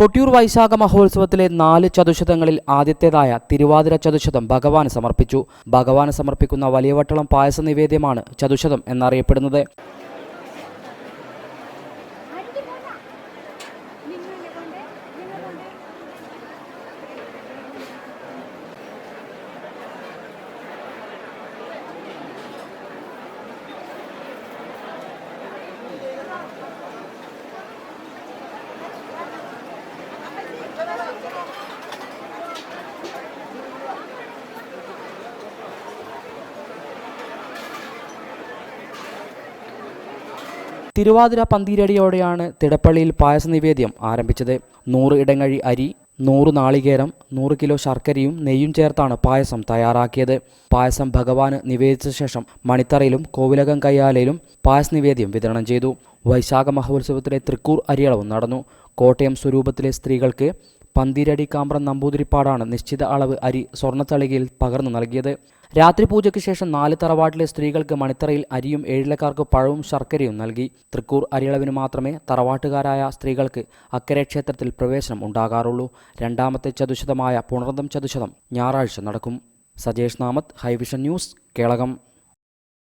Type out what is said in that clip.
കൊട്ടിയൂർ വൈശാഖ മഹോത്സവത്തിലെ നാല് ചതുശതങ്ങളിൽ ആദ്യത്തേതായ തിരുവാതിര ചതുശതം ഭഗവാന് സമർപ്പിച്ചു. ഭഗവാന് സമർപ്പിക്കുന്ന വലിയ വട്ടളം പായസ നിവേദ്യമാണ് ചതുശതം എന്നറിയപ്പെടുന്നത്. തിരുവാതിര പന്തീരടിയോടെയാണ് തിടപ്പള്ളിയിൽ പായസ നിവേദ്യം ആരംഭിച്ചത്. നൂറ് ഇടങ്ങഴി അരി നൂറ് നാളികേരം നൂറ് കിലോ ശർക്കരയും നെയ്യും ചേർത്താണ് പായസം തയ്യാറാക്കിയത്. പായസം ഭഗവാന് നിവേദിച്ച ശേഷം മണിത്തറയിലും കോവിലകം കയ്യാലയിലും പായസ നിവേദ്യം വിതരണം ചെയ്തു. വൈശാഖ മഹോത്സവത്തിലെ തൃക്കൂർ അരിയളവും നടന്നു. കോട്ടയം സ്വരൂപത്തിലെ സ്ത്രീകൾക്ക് പന്തിരടി കാമ്പ്രം നമ്പൂതിരിപ്പാടാണ് നിശ്ചിത അളവ് അരി സ്വർണത്തളികയിൽ പകർന്നു നൽകിയത്. രാത്രി പൂജയ്ക്ക് ശേഷം നാല് തറവാട്ടിലെ സ്ത്രീകൾക്ക് മണിത്തറയിൽ അരിയും ഏഴിലക്കാർക്ക് പഴവും ശർക്കരയും നൽകി. തൃക്കൂർ അരിയളവിന് മാത്രമേ തറവാട്ടുകാരായ സ്ത്രീകൾക്ക് അക്കരെ ക്ഷേത്രത്തിൽ പ്രവേശനം ഉണ്ടാകാറുള്ളൂ. രണ്ടാമത്തെ ചതുശതമായ പുണർദം ചതുശതം ഞായറാഴ്ച നടക്കും. Sajesh Namath high vision news Kelakam.